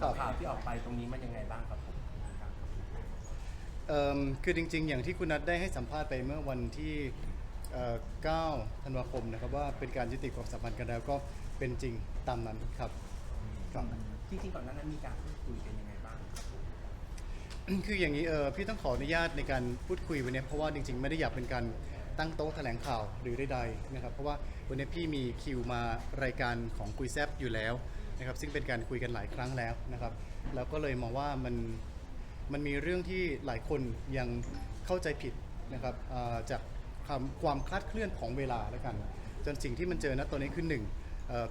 ครับ ข่าวที่ออกไปตรงนี้มันยังไงบ้างครับผมเอิ่มคือจริง ๆ อย่างที่คุณนัทได้ให้สัมภาษณ์ไปเมื่อวันที่เอ่อ9ธันวาคมนะครับว่าเป็นการยุติความสัมพันธ์กันแล้วก็เป็นจริงตามนั้นครับ ครับ จริงๆก่อนหน้านั้นมีการพูดคุยกันยังไงบ้างครับผมคืออย่างนี้เออพี่ต้องขออนุญาตในการพูดคุยวันนี้เพราะว่าจริงๆ ไม่ได้อยากเป็นการตั้งโต๊ะแถลงข่าวหรือใดๆนะครับเพราะว่าวันนี้พี่มีคิวมารายการของคุยแซบอยู่แล้ว นะครับซึ่งเป็นการคุยกันหลายครั้งแล้วนะครับ แล้วก็เลยมองว่ามันมันมีเรื่องที่หลายคนยังเข้าใจผิดนะครับจากความความคลาดเคลื่อนของเวลาแล้วกัน จนสิ่งที่มันเจอณตอนนี้คือหนึ่ง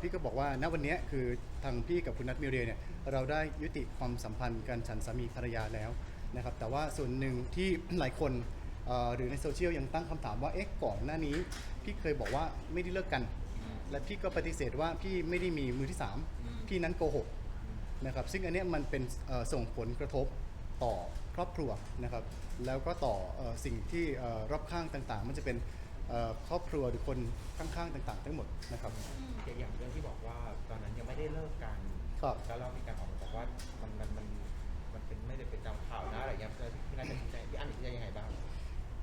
พี่ก็บอกว่าณวันนี้คือทางพี่กับคุณนัทมิเรียเนี่ยเราได้ยุติความสัมพันธ์กันฉันสามีภรรยาแล้วนะครับแต่ว่าส่วนหนึ่งที่หลายคนหรือในโซเชียลยังตั้งคำถามว่าเอ๊ะก่อนหน้านี้ พี่เคยบอกว่าไม่ได้เลิกกัน และพี่ก็ปฏิเสธว่าพี่ไม่ได้มีมือที่สาม พี่นั้นโกหกนะครับซึ่งอันเนี้ยมันเป็นเอ่อส่งผลกระทบต่อครอบครัวนะครับ แล้วก็ต่อเอ่อสิ่งที่เอ่อรอบข้างต่างๆ มันจะเป็นเอ่อครอบครัวหรือคนข้างๆต่างๆ ทั้งหมดนะครับอย่างเรื่องที่บอกว่าตอนนั้นยังไม่ได้เลิกกันครับแล้วเรามีการออกมาบอกว่ามันมันมันมันเป็นไม่ได้เป็นตามข่าวนะอะไรอย่างเงี้ยพี่น่าจะชี้แจงพี่อันนี้จะยังไงบ้าง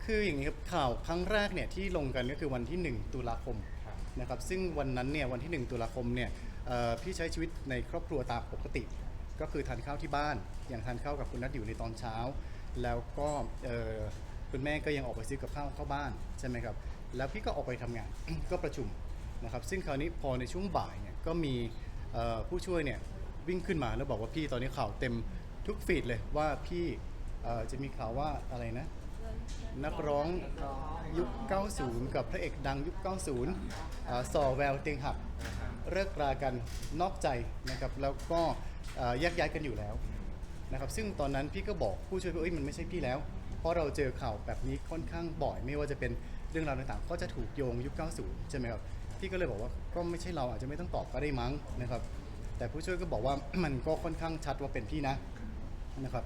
คืออย่างนี้ครับข่าวครั้งแรกเนี่ยที่ลงกันก็คือวันที่ 1 ตุลาคมครับนะครับซึ่งวันนั้นเนี่ยวันที่ 1 ตุลาคมเนี่ยเอ่อ พี่ใช้ชีวิตในครอบครัวตามปกติ ก็คือทานข้าวที่บ้าน อย่างทานข้าวกับคุณนัทอยู่ในตอนเช้า แล้วก็คุณแม่ก็ยังออกไปซื้อกับข้าวเข้าบ้านใช่ไหมครับ แล้วพี่ก็ออกไปทำงานก็ประชุมนะครับ ซึ่งคราวนี้พอในช่วงบ่ายเนี่ยก็มีผู้ช่วยเนี่ยวิ่งขึ้นมาแล้วบอกว่าพี่ตอนนี้ข่าวเต็มทุกฟีดเลยว่าพี่จะมีข่าวว่าอะไรนะ นักร้องยุค 90 กับพระเอกดังยุค 90สอแววเตียงหัก เลิกรากันนอกใจนะครับแล้วก็อ่าแยกย้ายกันอยู่แล้วนะครับซึ่งตอนนั้นพี่ก็บอกผู้ช่วยว่าเอ้ยมันไม่ใช่พี่แล้ว เพราะเราเจอข่าวแบบนี้ค่อนข้างบ่อย ไม่ว่าจะเป็นเรื่องราวต่างๆ ก็จะถูกโยงยุค 90 ใช่ไหมครับพี่ก็เลยบอกว่าก็ไม่ใช่เราอาจจะไม่ต้องตอบก็ได้มั้งนะครับแต่ผู้ช่วยก็บอกว่า มันก็ค่อนข้างชัดว่าเป็นพี่นะนะครับ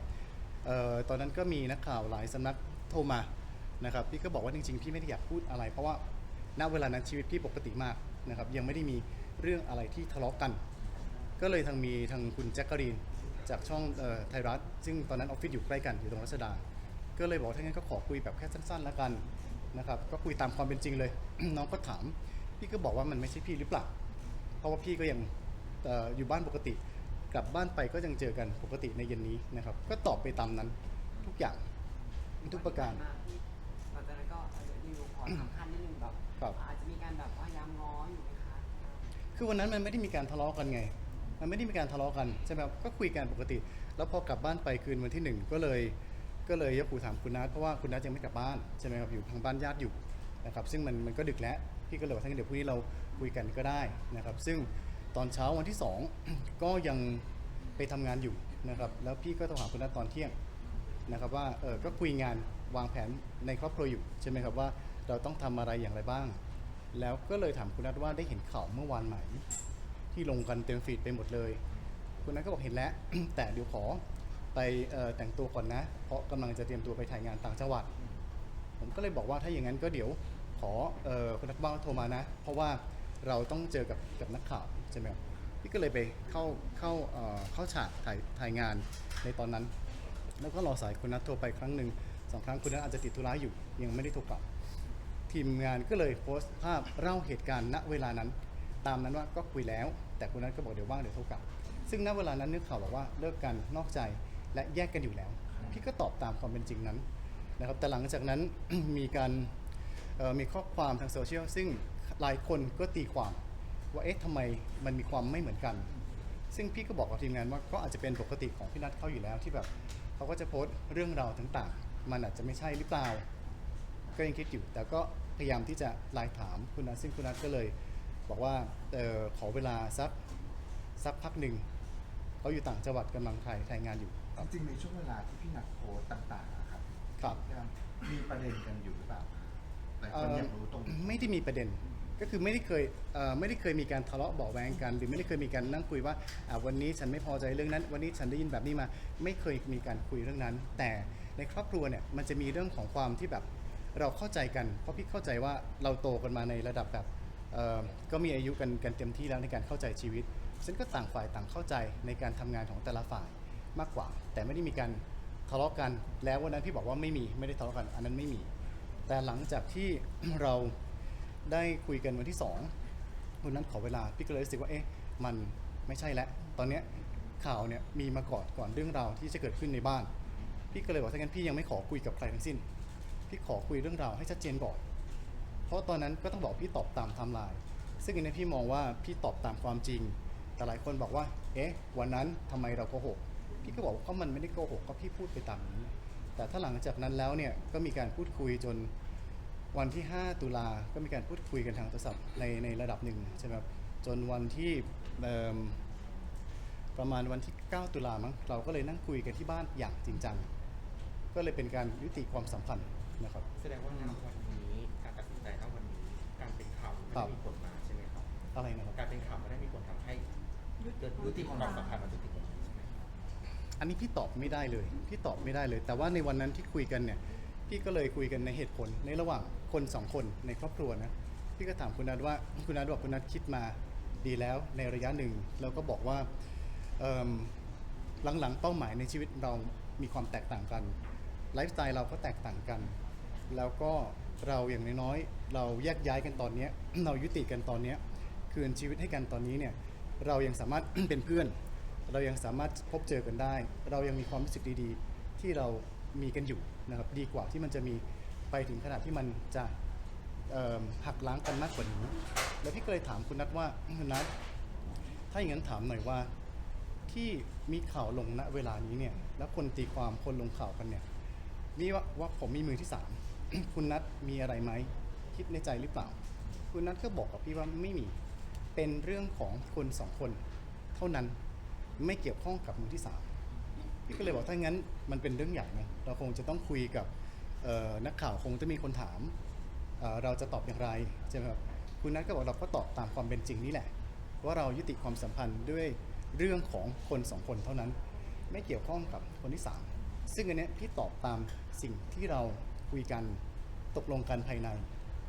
เอ่อตอนนั้นก็มีนักข่าวหลายสำนักโทรมานะครับพี่ก็บอกว่าจริงๆพี่ไม่ได้อยากพูดอะไร เพราะว่าณเวลานั้นชีวิตพี่ปกติมากนะครับยังไม่ได้มี เรื่องอะไรที่ทะเลาะกัน ก็เลยทางมีทางคุณแจ็คกะรีนจากช่องเอ่อไทยรัฐ ซึ่งตอนนั้นออฟฟิศอยู่ใกล้กันอยู่ตรงรัชดา ก็เลยบอกถ้างั้นก็ขอคุยแบบแค่สั้นๆแล้วกันนะครับก็คุยตามความเป็นจริงเลย น้องก็ถาม พี่ก็บอกว่ามันไม่ใช่พี่หรือเปล่าเพราะว่าพี่ก็ยังเอ่ออยู่บ้านปกติ กลับบ้านไปก็ยังเจอกันปกติในเย็นนี้นะครับ ก็ตอบไปตามนั้นทุกอย่างทุกประการมที่หลังจากนั้นก็เดี๋ยวดิวขอสำคัญนิดนึงแบบครับอาจจะมีการแบบพยายามง้ออยู่ไหมคะ คือวันนั้นมันไม่ได้มีการทะเลาะกันไง มันไม่ได้มีการทะเลาะกันใช่ไหมครับก็คุยกันปกติ แล้วพอกลับบ้านไปคืนวันที่หนึ่งก็เลยก็เลยยกหูถามคุณนัทเพราะว่าคุณนัทยังไม่กลับบ้านใช่ไหมครับอยู่ทางบ้านญาติอยู่นะครับซึ่งมันมันก็ดึกแล้วพี่ก็เลยบอกถ้างั้นเดี๋ยวพรุ่งนี้เราคุยกันก็ได้นะครับ ซึ่งตอนเช้าวันที่สองก็ยังไปทำงานอยู่นะครับ แล้วพี่ก็โทรหาคุณนัทตอนเที่ยงนะครับ ว่าเออก็คุยงานวางแผนในครอบครัวอยู่ใช่ไหมครับว่าเราต้องทำอะไรอย่างไรบ้าง แล้วก็เลยถามคุณนัทว่าได้เห็นข่าวเมื่อวานไหม ที่ลงกันเต็มฟีดไปหมดเลย คุณนัทก็บอกเห็นแล้ว แต่เดี๋ยวขอไปออแต่งตัวก่อนนะ เพราะกำลังจะเตรียมตัวไปถ่ายงานต่างจังหวัด ผมก็เลยบอกว่าถ้าอย่างนั้นก็เดี๋ยวขอออคุณนัทบ้างโทรมานะ เพราะว่าเราต้องเจอกับกับนักข่าวใช่ไหมครับพี่ก็เลยไปเข้าเข้าเอ่อเข้าฉากถ่ายถ่ายงานในตอนนั้น แล้วก็รอสายคุณนัทโทรไปครั้งหนึ่งสองครั้งคุณนัทอาจจะติดธุระอยู่ยังไม่ได้โทรกลับ ทีมงานก็เลยโพสต์ภาพเล่าเหตุการณ์ณเวลานั้น ตามนั้นว่าก็คุยแล้ว แต่คุณนัทก็บอกเดี๋ยวว่างเดี๋ยวโทรกลับ ซึ่งณเวลานั้นนึกข่าวบอกว่าเลิกกันนอกใจและแยกกันอยู่แล้ว พี่ก็ตอบตามความเป็นจริงนั้นนะครับแต่หลังจากนั้น มีการมีข้อความทางโซเชียลซึ่งหลายคนก็ตีความว่าเอ๊ะทำไมมันมีความไม่เหมือนกัน ซึ่งพี่ก็บอกกับทีมงานว่าก็อาจจะเป็นปกติของพี่นัทเขาอยู่แล้วที่แบบเขาก็จะโพสต์เรื่องราวต่างๆ มันอาจจะไม่ใช่หรือเปล่า ก็ยังคิดอยู่ แต่ก็พยายามที่จะไลน์ถามคุณนัทซึ่งคุณนัทก็เลย บอกว่าเออขอเวลาสักสักพักหนึ่งเขาอยู่ต่างจังหวัดกำลังถ่ายถ่ายงานอยู่ครับ จริงๆในช่วงเวลาที่พี่นักโพสต์ต่างๆอะครับครับมีประเด็นกันอยู่หรือเปล่าหลายเอ่คนออยากรู้ตรงนี้ไม่ได้มีประเด็นก็คือไม่ได้เคยเอ่อไม่ได้เคยมีการทะเลาะเบาะแวงกัน หรือไม่ได้เคยมีการนั่งคุยว่าอ่าวันนี้ฉันไม่พอใจเรื่องนั้น วันนี้ฉันได้ยินแบบนี้มา ไม่เคยมีการคุยเรื่องนั้น แต่ในครอบครัวเนี่ยมันจะมีเรื่องของความที่แบบ เราเข้าใจกัน เพราะพี่เข้าใจว่าเราโตกันมาในระดับแบบก็มีอายุกันกันเต็มที่แล้วในการเข้าใจชีวิตฉันก็ต่างฝ่ายต่างเข้าใจในการทำงานของแต่ละฝ่ายมากกว่า แต่ไม่ได้มีการทะเลาะกัน แล้ววันนั้นพี่บอกว่าไม่มีไม่ได้ทะเลาะกัน อันนั้นไม่มี แต่หลังจากที่เราได้คุยกันวันที่สองวันนั้นขอเวลาพี่ก็เลยรู้สึกว่าเอ๊ะมันไม่ใช่แล้วตอนเนี้ยข่าวเนี่ยมีมาก่อนก่อนเรื่องราวที่จะเกิดขึ้นในบ้าน พี่ก็เลยบอกถ้างั้นพี่ยังไม่ขอคุยกับใครทั้งสิ้น พี่ขอคุยเรื่องราวให้ชัดเจนก่อน เพราะตอนนั้นก็ต้องบอกพี่ตอบตามไทม์ไลน์ซึ่งอันนี้พี่มองว่าพี่ตอบตามความจริง แต่หลายคนบอกว่า เอ๊ะ วันนั้นทำไมเราโกหก พี่ก็บอกว่าก็มันไม่ได้โกหกก็พี่พูดไปตามนี้ แต่ถ้าหลังจากนั้นแล้วเนี่ยก็มีการพูดคุยจนวันที่ 5 ตุลา ก็มีการพูดคุยกันทางโทรศัพท์ในในระดับหนึ่งใช่ไหมครับ จนวันที่ประมาณวันที่ 9 ตุลามั้ง เราก็เลยนั่งคุยกันที่บ้านอย่างจริงจัง ก็เลยเป็นการยุติความสัมพันธ์ นะครับ แสดงว่าณวันนี้การตัดสินใจณวันนี้ การเป็นข่าวไม่ครัได้บมีผลมาใช่ไหมครับ อะไรนะครับ การเป็นข่าวไม่ได้มีผลทำให้ยุติความสัมพันธ์มาจนถึงวันนี้ใช่ไหมครับอันนี้พี่ตอบไม่ได้เลย พี่ตอบไม่ได้เลย แต่ว่าในวันนั้นที่คุยกันเนี่ย พี่ก็เลยคุยกันในเหตุผลในระหว่างคนสองคนในครอบครัวนะ พี่ก็ถามคุณนัทว่า คุณนัทบอกคุณนัทคิดมาดีแล้วในระยะหนึ่ง แล้วก็บอกว่าเอิ่มหลังๆเป้าหมายในชีวิตเรามีความแตกต่างกัน ไลฟ์สไตล์เราก็แตกต่างกัน แล้วก็เราอย่างน้อยๆเราแยกย้ายกันตอนเนี้ย เรายุติกันตอนเนี้ยคืนชีวิตให้กันตอนนี้เนี่ยเรายังสามารถ เป็นเพื่อน เรายังสามารถพบเจอกันได้ เรายังมีความรู้สึกดีๆ ที่เรามีกันอยู่นะครับดีกว่าที่มันจะมีไปถึงขนาดที่มันจะเอิ่มหักล้างกันมากกว่านี้ แล้วพี่ก็เลยถามคุณนัทว่าคุณนัทถ้าอย่างนั้นถามหน่อยว่า ที่มีข่าวลงณเวลานี้เนี่ยแล้วคนตีความคนลงข่าวกันเนี่ยนี่ว่าว่าผมมีมือที่สาม คุณนัทมีอะไรไหมคิดในใจหรือเปล่า คุณนัทก็บอกกับพี่ว่าไม่มีเป็นเรื่องของคนสองคน เท่านั้นไม่เกี่ยวข้องกับมือที่สามพี่ก็เลยบอกถ้างั้นมันเป็นเรื่องใหญ่นะเราคงจะต้องคุยกับนักข่าวคงจะมีคนถามเเราจะตอบอย่างไรใช่ไหมครับคุณนัทก็บอกเราก็ตอบตามความเป็นจริงนี่แหละว่าเรายุติความสัมพันธ์ด้วยเรื่องของคนสองคนเท่านั้น ไม่เกี่ยวข้องกับคนที่สามซึ่งอันนี้พี่ตอบตามสิ่งที่เรา คุยกันตกลงกันภายใน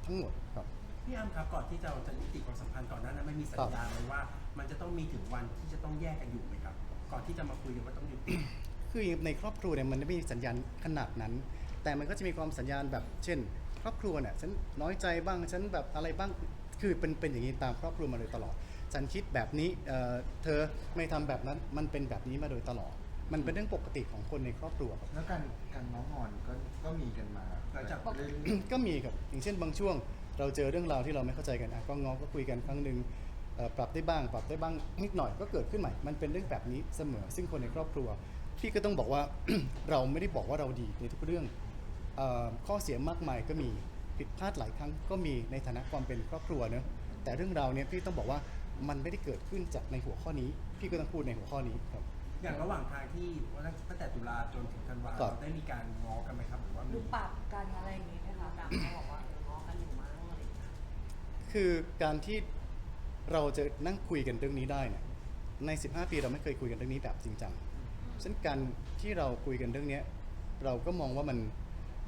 ทั้งหมดครับ พี่อ้ำครับก่อนที่จะจะยุติความสัมพันธ์ก่อนหน้านั้นไม่มีสัญญาณเลยว่ามันจะต้องมีถึงวันที่จะต้องแยกกันอยู่ไหมครับ ก่อนที่จะมาคุยกันว่าต้องยุติคือในครอบครัวเนี่ยมันไม่มีสัญญาณขนาดนั้น แต่มันก็จะมีความสัญญาณแบบ เช่น ครอบครัวเนี่ยฉันน้อยใจบ้างฉันแบบอะไรบ้างคือเป็นเป็นอย่างนี้ตามครอบครัวมาโดยตลอด ฉันคิดแบบนี้เอ่อเธอไม่ทำแบบนั้นมันเป็นแบบนี้มาโดยตลอด มันเป็นเรื่องปกติของคนในครอบครัวครับ แล้วการการง้องอนก็ก็มีกันมาหลังจากเรื่อยก็มีครับอย่างเช่นบางช่วง เราเจอเรื่องราวที่เราไม่เข้าใจกันอะก็งอก็คุยกันครั้งหนึ่งเอ่อปรับได้บ้าง ปรับได้บ้างนิดหน่อยก็เกิดขึ้นใหม่ มันเป็นเรื่องแบบนี้เสมอ ซึ่งคนในครอบครัว พี่ก็ต้องบอกว่า เราไม่ได้บอกว่าเราดีในทุกเรื่องเออข้อเสียมากมายก็มีผิดพลาดหลายครั้งก็มีในฐานะความเป็นครอบครัวเนอะแต่เรื่องราวเนี้ยพี่ต้องบอกว่ามันไม่ได้เกิดขึ้นจากในหัวข้อนี้ พี่ก็ต้องพูดในหัวข้อนี้ครับ อย่างระหว่างทางที่ว่าตั้งแต่ตุลาจนถึงธันวาครับเราได้มีการง้อกันไหมครับหรือว่าหมีรือปรับกันอะไรอย่างนี้ไหมคะตามเขาบอกว่าเออง้อกันอยู่มั้งอะไรอย่างเงี้ยคือการที่เราจะนั่งคุยกันเรื่องนี้ได้เนี่ยใน 15 ปีเราไม่เคยคุยกันเรื่องนี้แบบจริงจังฉะนั้นการที่เราคุยกันเรื่องเนี้ยเราก็มองว่ามัน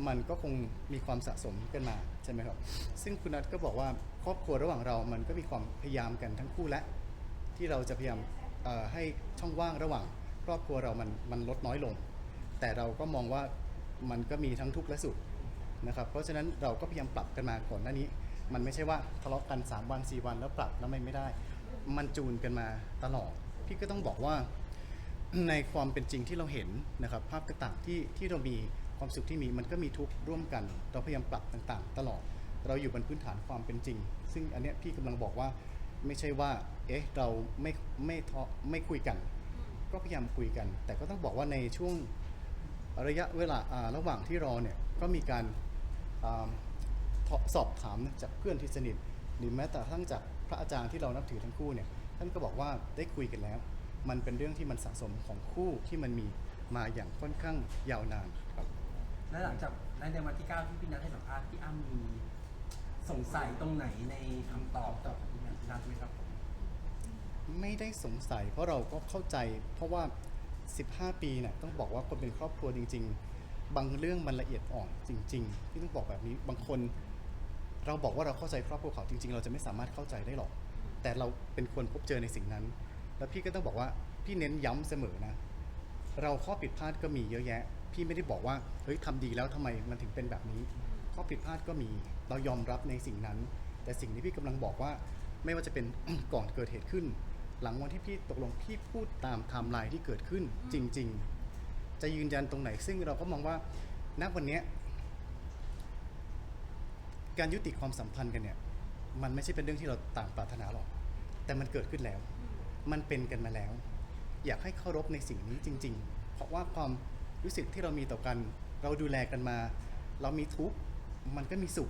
มันก็คงมีความสะสมกันมาใช่ไหมครับ ซึ่งคุณนัทก็บอกว่าครอบครัวระหว่างเรามันก็มีความพยายามกันทั้งคู่และ ที่เราจะพยายามเอ่อให้ช่องว่างระหว่าง ครอบครัวเรามันมันลดน้อยลง แต่เราก็มองว่ามันก็มีทั้งทุกข์และสุขนะครับ เพราะฉะนั้นเราก็พยายามปรับกันมาก่อนหน้านี้ มันไม่ใช่ว่าทะเลาะกัน 3 วัน 4 วันแล้วปรับแล้วไม่ไม่ได้ มันจูนกันมาตลอด พี่ก็ต้องบอกว่าในความเป็นจริงที่เราเห็นนะครับ ภาพต่างๆที่ที่เรามีความสุขที่มีมันก็มีทุกข์ร่วมกัน เราพยายามปรับต่างๆ ตลอด เราอยู่บนพื้นฐานความเป็นจริง ซึ่งอันเนี้ยพี่กำลังบอกว่าไม่ใช่ว่า เอ๊ะ เราไม่ไม่ทะไม่คุยกัน ก็พยายามคุยกัน แต่ก็ต้องบอกว่าในช่วงระยะเวลาอ่าระหว่างที่รอเนี่ยก็มีการอ่าสอบถามจากเพื่อนที่สนิทหรือแม้แต่ทั้งจากพระอาจารย์ที่เรานับถือทั้งคู่เนี่ยท่านก็บอกว่าได้คุยกันแล้ว มันเป็นเรื่องที่มันสะสมของคู่ที่มันมีมาอย่างค่อนข้างยาวนานครับและหลังจากในวันที่ 9 ที่พี่นัทให้สัมภาษณ์พี่อ้ำมีสงสัยตรงไหนในคำตอบตอบพี่นัทไหมครับผม ไม่ได้สงสัย เพราะเราก็เข้าใจ เพราะว่า 15 ปีเนี่ยต้องบอกว่าคนเป็นครอบครัวจริง ๆ บางเรื่องมันละเอียดอ่อนจริงๆที่ต้องบอกแบบนี้บางคน เราบอกว่าเราเข้าใจครอบครัวเขาจริง ๆ เราจะไม่สามารถเข้าใจได้หรอก แต่เราเป็นคนพบเจอในสิ่งนั้น แล้วพี่ก็ต้องบอกว่าพี่เน้นย้ำเสมอนะ เราข้อผิดพลาดก็มีเยอะแยะ พี่ไม่ได้บอกว่าเฮ้ยทำดีแล้วทำไมมันถึงเป็นแบบนี้ ข้อผิดพลาดก็มีเรายอมรับในสิ่งนั้น แต่สิ่งที่พี่กำลังบอกว่าไม่ว่าจะเป็นก่อนเกิดเหตุขึ้น หลังวันที่พี่ตกลงพี่พูดตามไทม์ไลน์ที่เกิดขึ้นจริง ๆ จะยืนยันตรงไหน ซึ่งเราก็มองว่าณวันเนี้ยการยุติความสัมพันธ์กันเนี่ย มันไม่ใช่เป็นเรื่องที่เราต่างปรารถนาหรอก แต่มันเกิดขึ้นแล้ว มันเป็นกันมาแล้ว อยากให้เคารพในสิ่งนี้จริง ๆ เพราะว่าความรู้สึกที่เรามีต่อกัน เราดูแลกันมา เรามีทุกข์มันก็มีสุข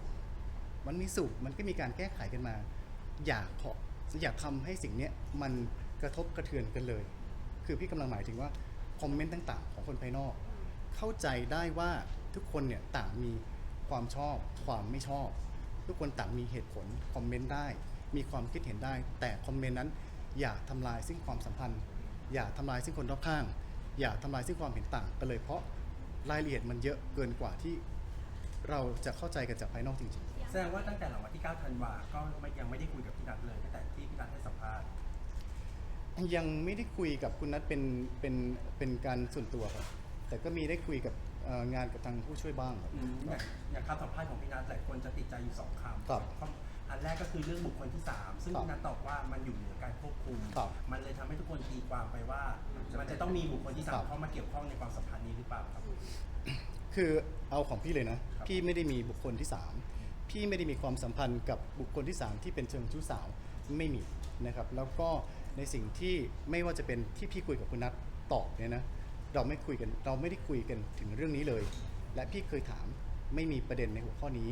มันมีสุข มันก็มีการแก้ไขกันมา อย่าขอ อย่าทำให้สิ่งเนี้ยมันกระทบกระเทือนกันเลย คือพี่กำลังหมายถึงว่าคอมเมนต์ต่างๆ ของคนภายนอก เข้าใจได้ว่าทุกคนเนี่ยต่างมีความชอบ ความไม่ชอบ ทุกคนต่างมีเหตุผลคอมเมนต์ได้ มีความคิดเห็นได้ แต่คอมเมนต์นั้น อย่าทำลายซึ่งความสัมพันธ์ อย่าทำลายซึ่งคนรอบข้าง อย่าทำลายซึ่งความเห็นต่างกันเลยเพราะรายละเอียดมันเยอะเกินกว่าที่เราจะเข้าใจกันจากภายนอกจริง แสดงว่าตั้งแต่หลังวันที่9ธันวาก็ไม่ยังไม่ได้คุยกับพี่นัทเลยตั้งแต่ที่พี่นัทให้สัมภาษณ์ๆยังไม่ได้คุยกับคุณนัทเป็นเป็นเป็นการส่วนตัวครับ แต่ก็มีได้คุยกับเอ่องานกับทางผู้ช่วยบ้างครับ อืมอย่างอย่างคำสัมภาษณ์ของพี่นัทหลายคนจะติดใจอยู่สองคำครับคำอันแรกก็คือเรื่องบุคคลที่3ซึ่งครับพี่นัทตอบว่ามันอยู่เหนือการควบคุม ครับมันเลยทำให้ทุกคนตีความไปว่า มันจะต้องมีบุคคลที่ครับ3เข้ามาเกี่ยวข้องในความสัมพันธ์นี้หรือเปล่าครับ คือเอาของพี่เลยนะครับพี่ไม่ได้มีบุคคลที่3 พี่ไม่ได้มีความสัมพันธ์กับบุคคลที่ 3 ที่เป็นเชิงชู้สาวไม่มีนะครับ แล้วก็ในสิ่งที่ไม่ว่าจะเป็นที่พี่คุยกับคุณนัทตอบเนี่ยนะเราไม่คุยกันเราไม่ได้คุยกันถึงเรื่องนี้เลย และพี่เคยถามไม่มีประเด็นในหัวข้อนี้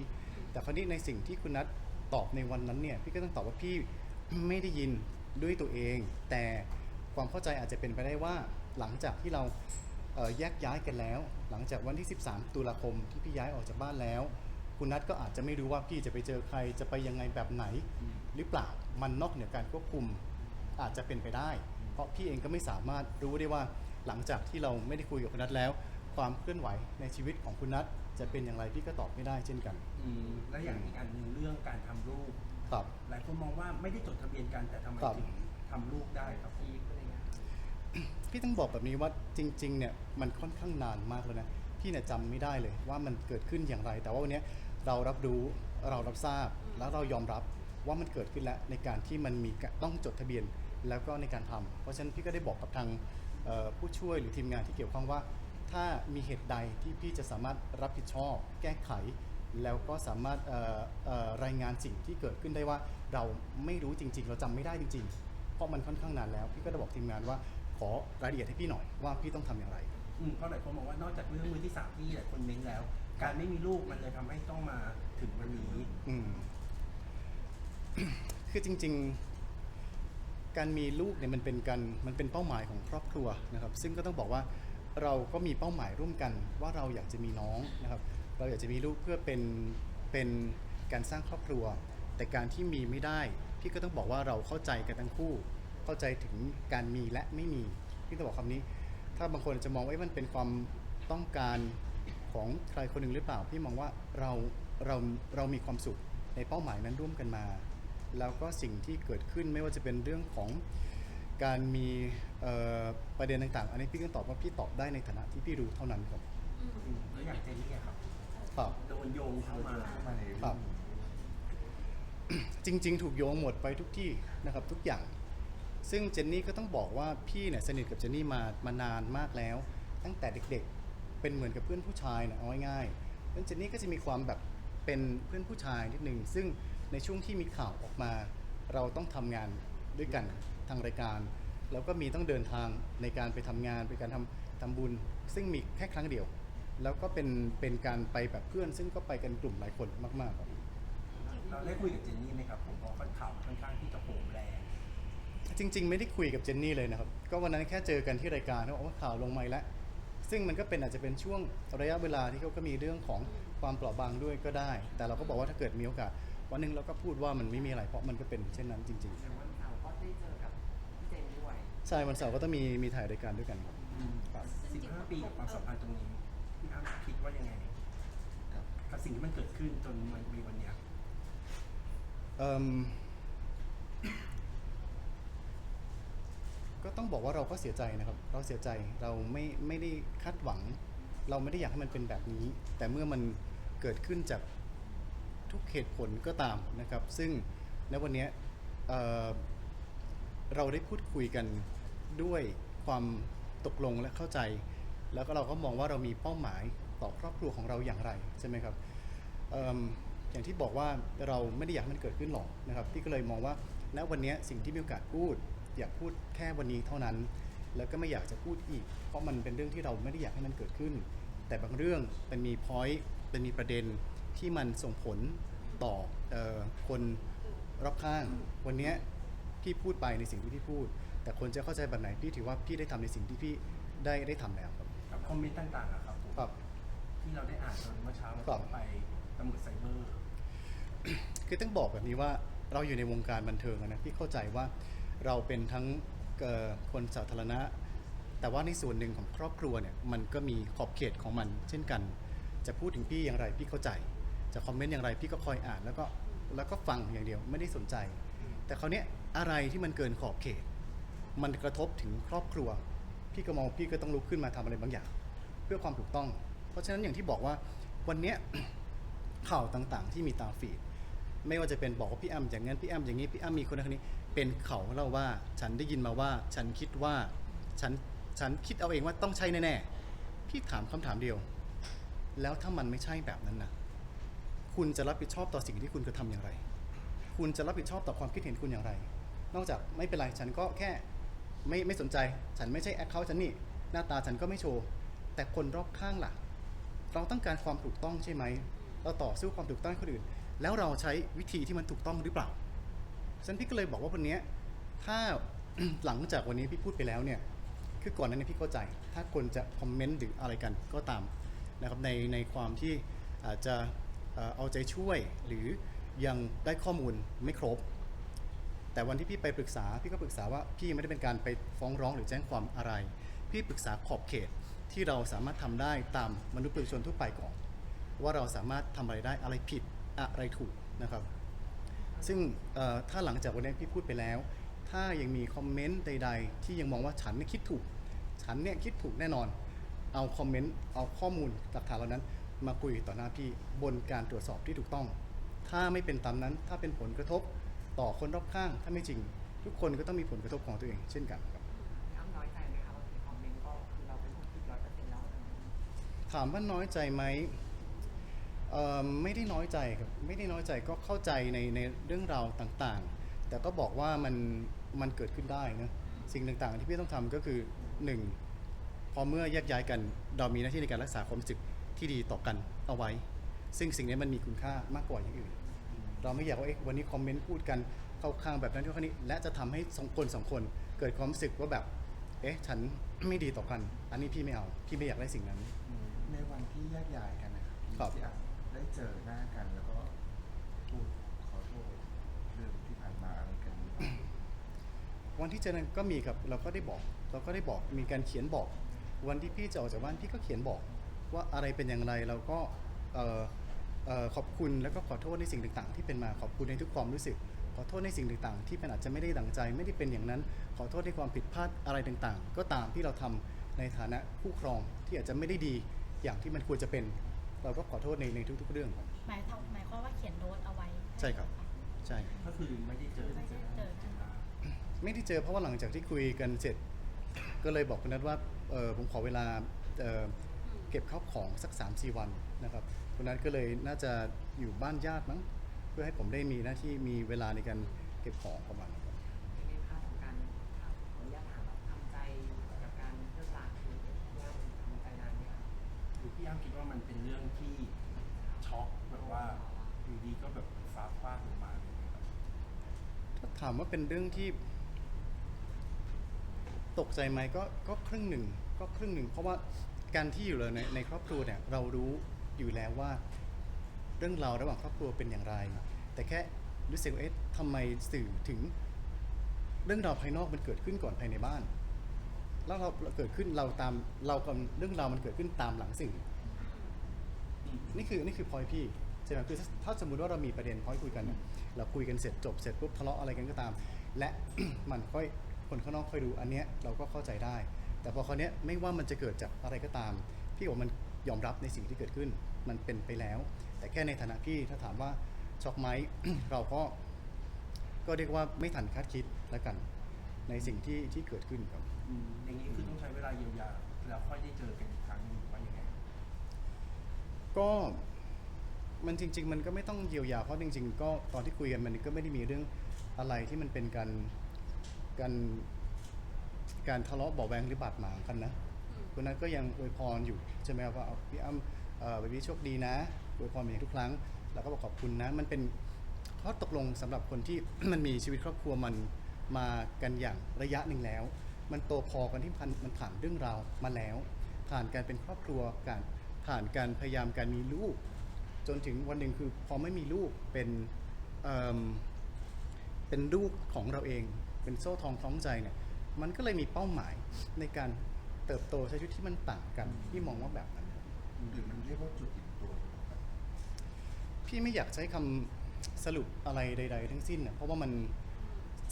แต่คราวนี้ในสิ่งที่คุณนัทตอบในวันนั้นเนี่ยพี่ก็ต้องตอบว่าพี่ไม่ได้ยินด้วยตัวเอง แต่ความเข้าใจอาจจะเป็นไปได้ว่าหลังจากที่เราแยกย้ายกันแล้ว หลังจากวันที่ 13 ตุลาคมที่พี่ย้ายออกจากบ้านแล้ว คุณนัทก็อาจจะไม่รู้ว่าพี่จะไปเจอใครจะไปยังไงแบบไหน หรือเปล่ามันนอกเหนือการควบคุมอาจจะเป็นไปได้ เพราะพี่เองก็ไม่สามารถรู้ได้ว่าหลังจากที่เราไม่ได้คุยกับคุณนัทแล้ว ความเคลื่อนไหวในชีวิตของคุณนัทจะเป็นอย่างไรพี่ก็ตอบไม่ได้เช่นกัน อืมและอย่างอีกอันหนึ่งเรื่องการทำลูกครับ หลายคนมองว่าไม่ได้จดทะเบียนกันแต่ทำไมครับ ถึงทำลูกได้ครับทีฟอะไรเงี้ยพี่ต้องบอกแบบนี้ว่าจริงๆเนี่ยมันค่อนข้างนานมากแล้วนะพี่เนี่ยจำไม่ได้เลยว่ามันเกิดขึ้นอย่างไร แต่ว่าวันเนี้ย เรารับรู้เรารับทราบแล้วเรายอมรับว่ามันเกิดขึ้นแล้วในการที่มันมีต้องจดทะเบียนแล้วก็ในการทำเพราะฉะนั้นพี่ก็ได้บอกกับทางผู้ช่วยหรือทีมงานที่เกี่ยวข้องว่า ถ้ามีเหตุใดที่พี่จะสามารถรับผิดชอบ แก้ไข แล้วก็สามารถรายงานสิ่งที่เกิดขึ้นได้ว่าเราไม่รู้จริง ๆ เราจำไม่ได้จริง ๆ เพราะมันค่อนข้างนานแล้ว พี่ก็ได้บอกทีมงานว่าขอรายละเอียดให้พี่หน่อยว่าพี่ต้องทำอย่างไรเพราะหลายคนบอกว่านอกจากเรื่องมือที่สามที่หลายคนเม้นแล้ว การไม่มีลูกมันเลยทำให้ต้องมาถึงวันนี้ อืม คือจริง ๆ การมีลูกเนี่ยมันเป็นการมันเป็นเป้าหมายของครอบครัวนะครับ ซึ่งก็ต้องบอกว่าเราก็มีเป้าหมายร่วมกัน ว่าเราอยากจะมีน้องนะครับ เราอยากจะมีลูกเพื่อเป็นเป็นการสร้างครอบครัว แต่การที่มีไม่ได้ พี่ก็ต้องบอกว่าเราเข้าใจกันทั้งคู่ เข้าใจถึงการมีและไม่มีพี่ต้องบอกคำนี้ ถ้าบางคนจะมองว่าเอ๊ะมันเป็นความต้องการ ของใครคนหนึ่งหรือเปล่า พี่มองว่าเราเราเรามีความสุขในเป้าหมายนั้นร่วมกันมา แล้วก็สิ่งที่เกิดขึ้นไม่ว่าจะเป็นเรื่องของการมีเอ่อประเด็นต่างๆ อันนี้พี่ก็ตอบว่าพี่ตอบได้ในฐานะที่พี่รู้เท่านั้นครับอืมแล้วอย่างเจนนี่อะครับครับโดนโยงเข้ามาเข้ามาในเรื่ครัอบงนี้จริง ๆ ถูกโยงหมดไปทุกที่นะครับทุกอย่าง ซึ่งเจนนี่ก็ต้องบอกว่าพี่เนี่ยสนิทกับเจนนี่มามานานมากแล้ว ตั้งแต่เด็กๆ เป็นเหมือนกับเพื่อนผู้ชายนะเอาง่ายๆแล้วเจนนี่ก็จะมีความแบบเป็นเพื่อนผู้ชายนิดนึงซึ่งในช่วงที่มีข่าวออกมา เราต้องทำงานด้วยกันทางรายการ แล้วก็มีต้องเดินทางในการไปทำงานไปการทำทำบุญ ซึ่งมีแค่ครั้งเดียว แล้วก็เป็นเป็นการไปแบบเพื่อน ซึ่งก็ไปกันกลุ่มหลายคนมากๆครับ เราได้คุยกับเจนนี่ไหมครับผมเพราะค่อนข่าวค่อนข้างที่จะโหมแรงจริงๆ ไม่ได้คุยกับเจนนี่เลยนะครับ ก็วันนั้นแค่เจอกันที่รายการเขาบอกว่าข่าวลงมาอีกแล้ว ซึ่งมันก็เป็นอาจจะเป็นช่วงระยะเวลาที่เขาก็มีเรื่องของความเปราะบางด้วยก็ได้ แต่เราก็บอกว่าถ้าเกิดมีโอกาสวันหนึ่งเราก็พูดว่ามันไม่มีอะไรเพราะมันก็เป็นเช่นนั้นจริง แต่วันเสาร์ก็ได้เจอกับพี่เจนด้วยๆใช่วันเสาร์ก็ต้องมีมีถ่ายรายการด้วยกันครับครับสิบห้าปีกับความสัมพันธ์ตรงนี้พี่อ้ำคิดว่ายังไงครับ กับสิ่งที่มันเกิดขึ้นจนมันมีวันเนี้ย เอิ่ม ก็ต้องบอกว่าเราก็เสียใจนะครับ เราเสียใจเราไม่ไม่ได้คาดหวัง เราไม่ได้อยากให้มันเป็นแบบนี้ แต่เมื่อมันเกิดขึ้นจากทุกเหตุผลก็ตามนะครับ ซึ่งในวันนี้เเราได้พูดคุยกันด้วยความตกลงและเข้าใจ แล้วก็เราก็มองว่าเรามีเป้าหมายต่อครอบครัวของเราอย่างไรใช่ไหมครับออย่างที่บอกว่าเราไม่ได้อยากให้มันเกิดขึ้นหรอกนะครับพี่ก็เลยมองว่าณวันนี้สิ่งที่มีโอกาสพูด อยากพูดแค่วันนี้เท่านั้น แล้วก็ไม่อยากจะพูดอีก เพราะมันเป็นเรื่องที่เราไม่ได้อยากให้มันเกิดขึ้น แต่บางเรื่องเป็นมีพอยต์เป็นมีประเด็นที่มันส่งผลต่อเออคนรอบข้าง วันเนี้ยพี่พูดไปในสิ่งที่พี่พูด แต่คนจะเข้าใจแบบไหนพี่ถือว่าพี่ได้ทำในสิ่งที่พี่ได้ได้ทำแล้วครับกับคอมเมนต์ต่างๆอะครับผมครับที่เราได้อ่านตอนเมื่อเช้าเราครับไปตำรวจไซเบอร์คือต้องบอกแบบนี้ว่าเราอยู่ในวงการบันเทิงอะนะพี่เข้าใจว่า เราเป็นทั้งคนสาธารณะ แต่ว่าในส่วนหนึ่งของครอบครัวเนี่ยมันก็มีขอบเขตของมัน เช่นกัน จะพูดถึงพี่อย่างไรพี่เข้าใจ จะคอมเมนต์อย่างไรพี่ก็คอยอ่าน แล้วก็แล้วก็ฟังอย่างเดียวไม่ได้สนใจ แต่คราวเนี้ยอะไรที่มันเกินขอบเขต มันกระทบถึงครอบครัว พี่ก็มองพี่ก็ต้องลุกขึ้นมาทำอะไรบางอย่าง เพื่อความถูกต้อง เพราะฉะนั้นอย่างที่บอกว่าวันเนี้ยข่าวต่างๆ ที่มีตามฟีด ไม่ว่าจะเป็นบอกว่าพี่อ้ำอย่างนั้นพี่อ้ำอย่างนี้พี่อ้ำมีคนนั้นคนนี้ เป็นเขาเล่าว่าฉันได้ยินมาว่าฉันคิดว่าฉันฉันคิดเอาเองว่าต้องใช่แน่ๆพี่ถามคำถามเดียว แล้วถ้ามันไม่ใช่แบบนั้นนะคุณจะรับผิดชอบต่อสิ่งที่คุณกระทำอย่างไร คุณจะรับผิดชอบต่อความคิดเห็นคุณอย่างไร นอกจากไม่เป็นไรฉันก็แค่ไม่ไม่สนใจ ฉันไม่ใช่แอคเคาท์ฉันนี่หน้าตาฉันก็ไม่โชว์แต่คนรอบข้างล่ะ เราต้องการความถูกต้องใช่ไหม เราต่อสู้ความถูกต้องคนอื่น แล้วเราใช้วิธีที่มันถูกต้องหรือเปล่าฉะนันพี่ก็เลยบอกว่าวันนี้ถ้าหลังจากวันนี้พี่พูดไปแล้วเนี่ยคือก่อนนั้นพี่เข้าใจ ถ้าคนจะคอมเมนต์หรืออะไรกันก็ตามนะครับในในความที่อาจจะเอ่อเอาใจช่วยหรือยังได้ข้อมูลไม่ครบ แต่วันที่พี่ไปปรึกษาพี่ก็ปรึกษาว่าพี่ไม่ได้เป็นการไปฟ้องร้องหรือแจ้งความอะไร พี่ปรึกษาขอบเขตที่เราสามารถทำได้ตามมนุษย์ประชาชนทั่วไปก่อน ว่าเราสามารถทำอะไรได้อะไรผิด อะไรถูกนะครับ ซึ่งเอ่อถ้าหลังจากวันนี้พี่พูดไปแล้ว ถ้ายังมีคอมเมนต์ใด ๆ ที่ยังมองว่าฉันเนี่ยคิดถูก ฉันเนี่ยคิดถูกแน่นอน เอาคอมเมนต์เอาข้อมูลหลักฐานเหล่านั้น มาคุยต่อหน้าพี่บนการตรวจสอบที่ถูกต้อง ถ้าไม่เป็นตามนั้นถ้าเป็นผลกระทบต่อคนรอบข้างถ้าไม่จริง ทุกคนก็ต้องมีผลกระทบของตัวเอง เช่นกันครับอ้ำน้อยใจไหมคะว่าคอมเมนต์ก็คือเราเป็นคนผิดร้อยเปอร์เซ็นต์แล้วถามว่าน้อยใจไหม เอ่อไม่ได้น้อยใจครับไม่ได้น้อยใจก็เข้าใจในในเรื่องราวต่างๆ แต่ก็บอกว่ามันมันเกิดขึ้นได้นะสิ่งต่างๆ ที่พี่ต้องทำก็คือหนึ่งพอเมื่อแยกย้ายกันเรามีหน้าที่ในการรักษาความรู้สึกที่ดีต่อกันเอาไว้ ซึ่งสิ่งนี้มันมีคุณค่ามากกว่าอย่างอื่น เราไม่อยากว่าเอ๊ะวันนี้คอมเมนต์พูดกันเข้าข้างแบบนั้นเข้าข้างนี้ และจะทำให้สองคนสองคนเกิดความรู้สึกว่าแบบ เอ๊ะ ฉัน ไม่ดีต่อกัน อันนี้พี่ไม่เอา พี่ไม่อยากได้สิ่งนั้น ในวันที่แยกย้ายกันนะครับครับ ที่อะ ได้เจอหน้ากันแล้วก็พูดขอโทษเรื่องที่ผ่านมาอะไรกันหรือเปล่าวันที่เจอนั้นก็มีครับเราก็ได้บอกเราก็ได้บอกมีการเขียนบอก วันที่พี่จะออกจากบ้านพี่ก็เขียนบอกว่าอะไรเป็นอย่างไรเราก็เอ่อเอ่อขอบคุณแล้วก็ขอโทษในสิ่งต่าง ๆ ที่เป็นมาขอบคุณในทุกความรู้สึก ขอโทษในสิ่งต่างๆ ที่มันอาจจะไม่ได้ดังใจไม่ได้เป็นอย่างนั้น ขอโทษในความผิดพลาดอะไรต่างๆ ก็ตามที่เราทำในฐานะคู่ครองที่อาจจะไม่ได้ดีอย่างที่มันควรจะเป็น เราก็ขอโทษในในทุก ๆ เรื่องครับ หมายถึงหมายความว่าเขียนโน้ตเอาไว้ใช่ครับ ใช่ ก็คือไม่ได้เจอไม่ได้เจอไม่ได้เจอเพราะว่าหลังจากที่คุยกันเสร็จ ก็เลยบอกคุณนัทว่าเออผมขอเวลาเอ่อเก็บข้าวของสัก3าสี่วันนะครับคุณนัทก็เลยน่าจะอยู่บ้านญาติมั้งเพื่อให้ผมได้มีหน้าที่มีเวลาในการเก็บของประมาณนั้นครับเป็นไงคะของการขออนุญาตถามว่าทำใจกับการเลิกลาคือญาติทำใจนานไหมคะ หรือ พี่อ้ำคิดว่ามันเป็นเรื่องที่ช็อกแบบว่าอยู่ดีก็แบบฟ้าฟาดลงมาเลยครับถ้าถามว่าเป็นเรื่องที่ ตกใจไหมก็ก็ครึ่งหนึ่งก็ครึ่งหนึ่ง เพราะว่าการที่อยู่เลยในในครอบครัวเนี่ยเรารู้อยู่แล้วว่า เรื่องราวระหว่างครอบครัวเป็นอย่างไร แต่แค่รู้สึกว่าเอ๊ะทำไมสื่อถึง เรื่องราวภายนอกมันเกิดขึ้นก่อนภายในบ้าน แล้วเราเราเกิดขึ้นเราตามเรากับเรื่องราวมันเกิดขึ้นตามหลังสื่อ นี่คือนี่คือพอยพี่ใช่ไหมคือถ้าสมมติว่าเรามีประเด็นพอยคุยกันเนี่ยเราคุยกันเสร็จจบเสร็จปุ๊บทะเลาะอะไรกันก็ตาม และ มันค่อยคนข้างนอกค่อยดูอันเนี้ยเราก็เข้าใจได้ แต่พอคราวเนี้ยไม่ว่ามันจะเกิดจากอะไรก็ตาม พี่บอกมันยอมรับในสิ่งที่เกิดขึ้น มันเป็นไปแล้ว แต่แค่ในฐานะพี่ถ้าถามว่าช็อกไหม เราก็ก็เรียกว่าไม่ทันคาดคิดแล้วกัน ในสิ่งที่ที่เกิดขึ้นครับอืมอย่างนี้คือต้องใช้เวลาเยียวยาแล้วค่อยได้เจอกันอีกครั้งหนึ่งหรือว่ายังไง ก็มันจริง ๆ มันก็ไม่ต้องเยียวยาเพราะจริง ๆ ก็ตอนที่คุยกันมันก็ไม่ได้มีเรื่องอะไรที่มันเป็นการการการทะเลาะเบาะแวงหรือบาดหมางกันนะคุณนัทก็ยังอวยพรอยู่ใช่ไหมครับว่าเอาพี่อ้ำเอ่อพี่โชคดีนะอวยพรอย่างทุกครั้ง แล้วก็บอกขอบคุณนะมันเป็นข้อตกลงสำหรับคนที่มันมีชีวิตครอบครัวมันมากันอย่างระยะหนึ่งแล้ว มันโตพอกันที่พันมันผ่านเรื่องราวมาแล้ว ผ่านการเป็นครอบครัวการ ผ่านการพยายามการมีลูก จนถึงวันหนึ่งคือพอไม่มีลูกเป็นเอิ่มเป็นลูกของเราเอง เป็นโซ่ทองคล้องใจเนี่ยมันก็เลยมีเป้าหมายในการเติบโตใช้ชีวิตที่มันต่างกันที่มองว่าแบบนั้นหรือมันเรียกว่าจุดอิ่มตัวหรือเปล่าครับพี่ไม่อยากใช้คำสรุปอะไรใด ๆ ทั้งสิ้นนะเพราะว่ามัน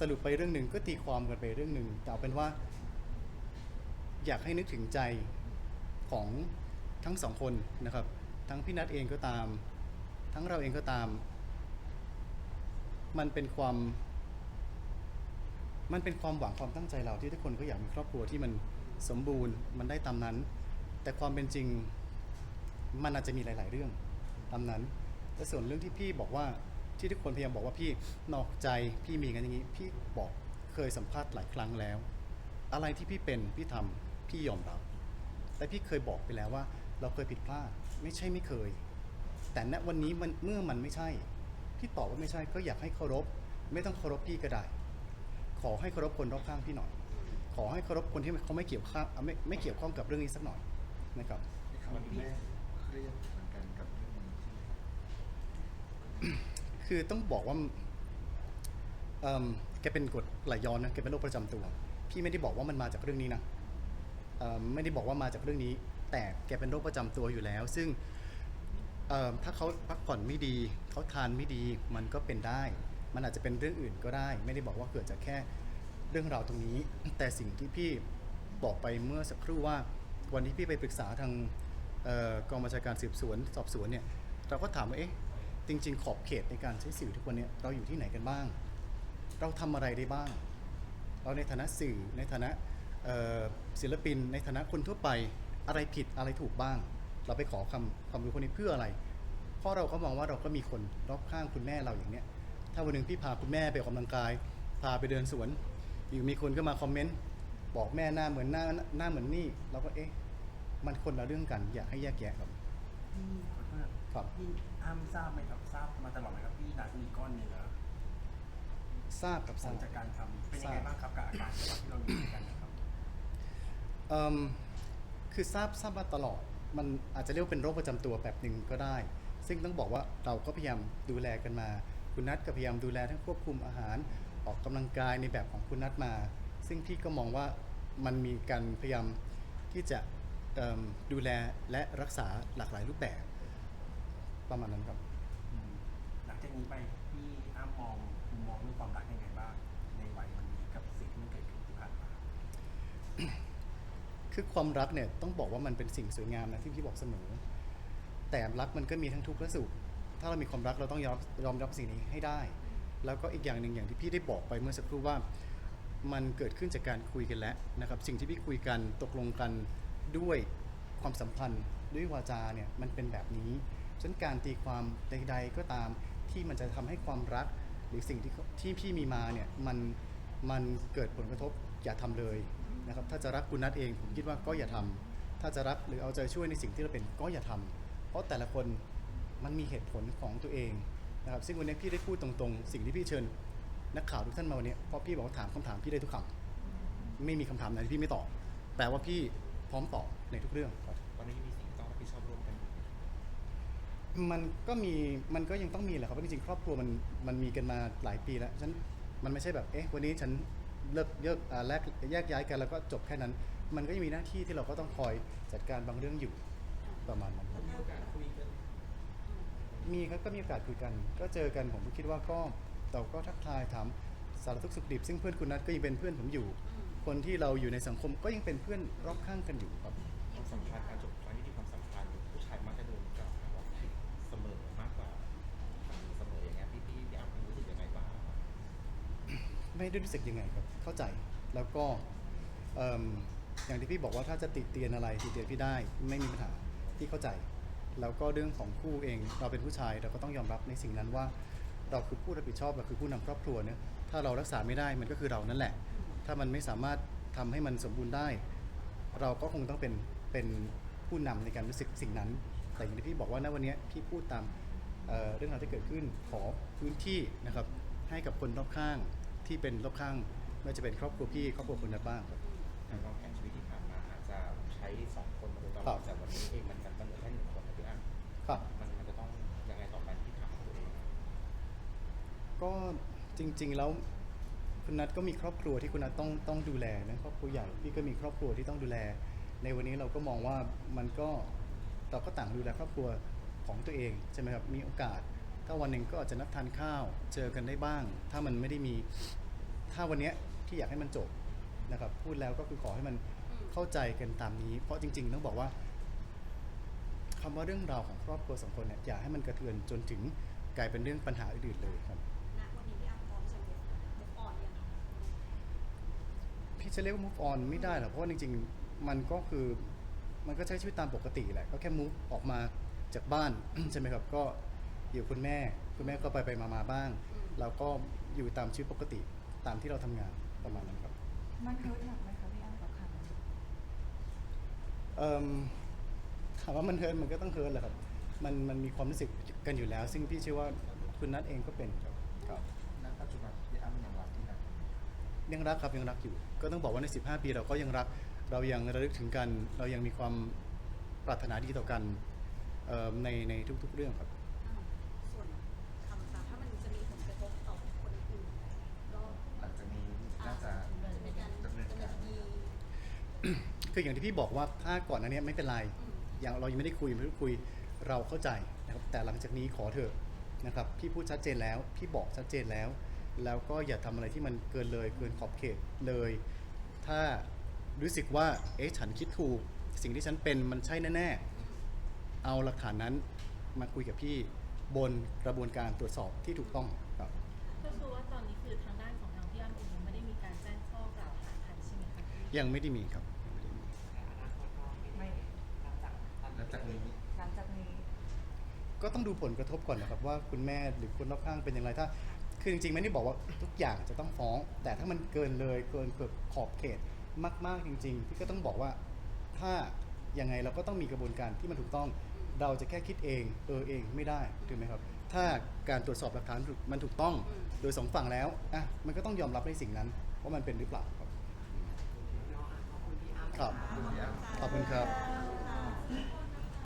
สรุปไปเรื่องหนึ่งก็ตีความกันไปเรื่องหนึ่งแต่เอาเป็นว่า อยากให้นึกถึงใจของ ทั้งสองคนนะครับ ทั้งพี่นัทเองก็ตาม ทั้งเราเองก็ตาม มันเป็นความ มันเป็นความหวังความตั้งใจเราที่ทุกคนก็อยากมีครอบครัวที่มันสมบูรณ์มันได้ตามนั้น แต่ความเป็นจริงมันอาจจะมีหลาย ๆ เรื่องตามนั้นและส่วนเรื่องที่พี่บอกว่าที่ทุกคนพยายามบอกว่าพี่นอกใจพี่มีกันอย่างนี้ พี่บอกเคยสัมภาษณ์หลายครั้งแล้ว อะไรที่พี่เป็นพี่ทำพี่ยอมรับแต่พี่เคยบอกไปแล้วว่า เราเคยผิดพลาด ไม่ใช่ไม่เคย แต่ณวันนี้มันเมื่อมันไม่ใช่พี่ตอบว่าไม่ใช่ก็อยากให้เคารพ ไม่ต้องเคารพพี่ก็ได้ ขอให้เคารพคนรอบข้างพี่หน่อย ขอให้เคารพคนที่เขาไม่เกี่ยวข้องไม่ไม่เกี่ยวข้องกับเรื่องนี้สักหน่อยนะครับที่เขาคุณแม่เครียดเหมือนกันกับเรื่องนี้ใช่ไหมครับคือต้องบอกว่าเอิ่มแกเป็นกรดไหลย้อนนะแกเป็นโรคประจำตัว พี่ไม่ได้บอกว่ามันมาจากเรื่องนี้นะเอิ่มไม่ได้บอกว่ามาจากเรื่องนี้ แต่แกเป็นโรคประจำตัวอยู่แล้ว ซึ่งเอิ่มถ้าเขาพักผ่อนไม่ดีเขาทานไม่ดีมันก็เป็นได้ มันอาจจะเป็นเรื่องอื่นก็ได้ ไม่ได้บอกว่าเกิดจากแค่เรื่องราวตรงนี้ แต่สิ่งที่พี่บอกไปเมื่อสักครู่ว่า วันที่พี่ไปปรึกษาทางเอ่อกองบัญชาการสืบสวนสอบสวนเนี่ยเราก็ถามว่าเอ๊ะจริง ๆ ขอบเขตในการใช้สื่อทุกวันเนี้เราอยู่ที่ไหนกันบ้าง เราทำอะไรได้บ้าง เราในฐานะสื่อในฐานะเอ่อศิลปินในฐานะคนทั่วไป อะไรผิดอะไรถูกบ้าง เราไปขอคำความรู้คนนี้เพื่ออะไร เพราะเราก็มองว่าเราก็มีคนรอบข้างคุณแม่เราอย่างเนี้ย ถ้าวันหนึ่งพี่พาคุณแม่ไปออกกำลังกาย พาไปเดินสวน อยู่มีคนก็มาคอมเมนต์บอกแม่หน้าเหมือนหน้าหน้าเหมือนนี่เราก็เอ๊ะ มันคนละเรื่องกันอยากให้แยกแยะครับ พี่ขอโทษครับพี่อ้ำทราบไหมครับทราบมาตลอดไหมครับพี่นัดมีก้อนเนื้อทราบกับหทลัรางบจากการทำเป็นยังไงบ้างครับกับอาการที่เราอยู่ด้วยกันนะครับ เอิ่ม คือทราบทราบมาตลอด มันอาจจะเรียกว่าเป็นโรคประจำตัวแบบหนึ่งก็ได้ ซึ่งต้องบอกว่าเราก็พยายามดูแลกันมา คุณนัทก็พยายามดูแลทั้งควบคุมอาหาร ออกกำลังกายในแบบของคุณนัทมา ซึ่งพี่ก็มองว่ามันมีการพยายามที่จะเอิ่มดูแลและรักษาหลากหลายรูปแบบ ประมาณนั้นครับ หลังจากนี้ไปพี่อ้ำมองมุมมองเรื่องความรักยังไงบ้าง ในวัยวันนี้กับสิ่งที่มันเกิดขึ้นที่ผ่านมา คือความรักเนี่ยต้องบอกว่ามันเป็นสิ่งสวยงามนะที่พี่บอกเสมอ แต่รักมันก็มีทั้งทุกข์และสุข ถ้าเรามีความรักเราต้องยอมยอมรับสิ่งนี้ให้ได้ แล้วก็อีกอย่างหนึ่งอย่างที่พี่ได้บอกไปเมื่อสักครู่ว่า มันเกิดขึ้นจากการคุยกันแล้วนะครับ สิ่งที่พี่คุยกันตกลงกันด้วยความสัมพันธ์ด้วยวาจาเนี่ยมันเป็นแบบนี้ฉะนั้นการตีความใด ๆ ก็ตามที่มันจะทำให้ความรักหรือสิ่งที่ที่พี่มีมาเนี่ยมันมันเกิดผลกระทบอย่าทำเลย นะครับถ้าจะรักคุณนัทเองผมคิดว่าก็อย่าทำถ้าจะรักหรือเอาใจช่วยในสิ่งที่เราเป็นก็อย่าทำเพราะแต่ละคนมันมีเหตุผลของตัวเองนะครับซึ่งวันนี้พี่ได้พูดตรงๆ สิ่งที่พี่เชิญนักข่าวทุกท่านมาวันนี้เพราะพี่บอกว่าถามคำถามพี่ได้ทุกคำไม่มีคำถามไหนที่พี่ไม่ตอบแปลว่าพี่พร้อมตอบในทุกเรื่องครับตอนนี้มีสิ่งที่ต้องรับผิดชอบร่วมกันอยู่มันก็มีมันก็ยังต้องมีแหละครับเพราะจริงๆครอบครัวมันมันมีกันมาหลายปีแล้วฉะนันมันไม่ใช่แบบเอ๊ะวันนี้ฉัน เลิกเลิกอ่าแลกแยกย้ายกันแล้วก็จบแค่นั้น มันก็ยังมีหน้าที่ที่เราก็ต้องคอยจัดการบางเรื่องอยู่ประมาณนั้นครับมีโอกาสคุยกันมีครับก็มีโอกาสคุยกัน ก็เจอกันผมก็คิดว่าก็เราก็ทักทายถามสารทุกข์สุขดิบ ซึ่งเพื่อนคุณนัทก็ยังเป็นเพื่อนผมอยู่ คนที่เราอยู่ในสังคมก็ยังเป็นเพื่อนรอบข้างกันอยู่ครับ ความสัมพันธ์การจบ ไม่ได้รู้สึกยังไงครับเข้าใจแล้วก็เอิ่มอย่างที่พี่บอกว่าถ้าจะติเตียนอะไรติเตียนพี่ได้ไม่มีปัญหาพี่เข้าใจ แล้วก็เรื่องของคู่เองเราเป็นผู้ชายเราก็ต้องยอมรับในสิ่งนั้นว่า เราคือผู้รับผิดชอบเราคือผู้นำครอบครัวเนี่ยถ้าเรารักษาไม่ได้มันก็คือเรานั่นแหละ ถ้ามันไม่สามารถทำให้มันสมบูรณ์ได้ เราก็คงต้องเป็นเป็นผู้นำในการรู้สึกสิ่งนั้น แต่อย่างที่พี่บอกว่าณวันนี้พี่พูดตามเอ่อเรื่องราวที่เกิดขึ้นขอพื้นที่นะครับให้กับคนรอบข้าง ที่เป็นรอบข้างไม่ว่าจะเป็นครอบครัวพี่ครอบครัวคุณนัทบ้างครับ การวางแผนชีวิตที่ผ่านมาอาจจะใช้สองคนมาโดยตลครัอบดแต่วันนี้เองมันมันมันเหลือแค่หนึ่งคนนะพี่อ้ำครับ มันมันจะต้องยังไงต่อไปที่ทางของตัวเองก็จริง ๆแล้วคุณนัทก็มีครอบครัวที่คุณนัทต้องต้องดูแลนะครอบครัวใหญ่พี่ก็มีครอบครัวที่ต้องดูแล ในวันนี้เราก็มองว่ามันก็เราก็ต่างดูแลครอบครัวของตัวเองใช่ไหมครับมีโอกาส ถ้าวันหนึ่งก็อาจจะนัดทานข้าวเจอกันได้บ้าง ถ้ามันไม่ได้มีถ้าวันเนี้ยที่อยากให้มันจบนะครับ พูดแล้วก็คือขอให้มันเข้าใจกันตามนี้ เพราะจริง ๆ ต้องบอกว่าคำว่าเรื่องราวของครอบครัวสองคนเนี่ยอย่าให้มันกระเทือนจนถึงกลายเป็นเรื่องปัญหาอื่นๆเลยครับณวันนี้พี่อ้ำพร้อมจะ move move on ยังคะพี่จะเรียกว่า move on ไม่ได้หรอกเพราะว่าจริงๆ มันก็คือมันก็ใช้ชีวิตตามปกติแหละ ก็แค่ move ออกมาจากบ้าน ใช่ไหมครับ ก็ อยู่คุณแม่ คุณแม่ก็ไปไปมามาบ้าง เราก็อยู่ตามชีวิตปกติตามที่เราทำงานประมาณนั้นครับ มันเฮิร์ตหนักไหมคะพี่อ้ำกับคำนี้เอิ่มถามว่ามันเฮิร์ตมันก็ต้องเฮิร์ตแหละครับ มันมันมีความรู้สึกกันอยู่แล้ว ซึ่งพี่เชื่อว่าคุณนัทเองก็เป็นครับครับ ณปัจจุบันพี่อ้ำยังรักที่นัทอยู่ยังรักครับยังรักอยู่ ก็ต้องบอกว่าใน 15 ปีเราก็ยังรัก เรายังระลึกถึงกัน เรายังมีความปรารถนาดีต่อกันเอิ่มในในทุกๆเรื่องครับ ส่วนคำสั่งถ้ามันจะมีผลกระทบต่อคนอื่นก็ หลังจากนี้น่าจะ จะเป็นการ ดำเนิน ดำเนิ การ นคดี คืออย่างที่พี่บอกว่าถ้าก่อนอันนี้ไม่เป็นไรอย่างเรายังไม่ได้คุยไม่ได้คุยเราเข้าใจนะครับแต่หลังจากนี้ขอเถอะนะครับพี่พูดชัดเจนแล้ว พี่บอกชัดเจนแล้ว แล้วก็อย่าทำอะไรที่มันเกินเลยเกินขอบเขตเลย ถ้ารู้สึกว่าเอ๊ะฉันคิดถูก สิ่งที่ฉันเป็นมันใช่แน่ๆเอาหลักฐานนั้นมาคุยกับพี่บนกระบวนการตรวจสอบที่ถูกต้อง ยังไม่ได้มีครับยังไม่ได้มีแต่อนาคตก็ไม่หลังจากตอนหลังจากนี้หลังจากนี้ ก็ต้องดูผลกระทบก่อนนะครับว่าคุณแม่หรือคนรอบข้างเป็นอย่างไรถ้า คือจริงๆไม่ได้บอกว่าทุกอย่างจะต้องฟ้อง แต่ถ้ามันเกินเลยเกินเกิดขอบเขตมากๆจริง ๆ พี่ก็ต้องบอกว่าถ้ายังไงเราก็ต้องมีกระบวนการที่มันถูกต้องเราจะแค่คิดเองเออเองไม่ได้ถูกไหมครับ ถ้าการตรวจสอบหลักฐานถูกมันถูกต้องโดยสองฝั่งแล้วอะมันก็ต้องยอมรับในสิ่งนั้นว่ามันเป็นหรือเปล่าครับ เนาะอะขอบ ครับขอบคุณครับ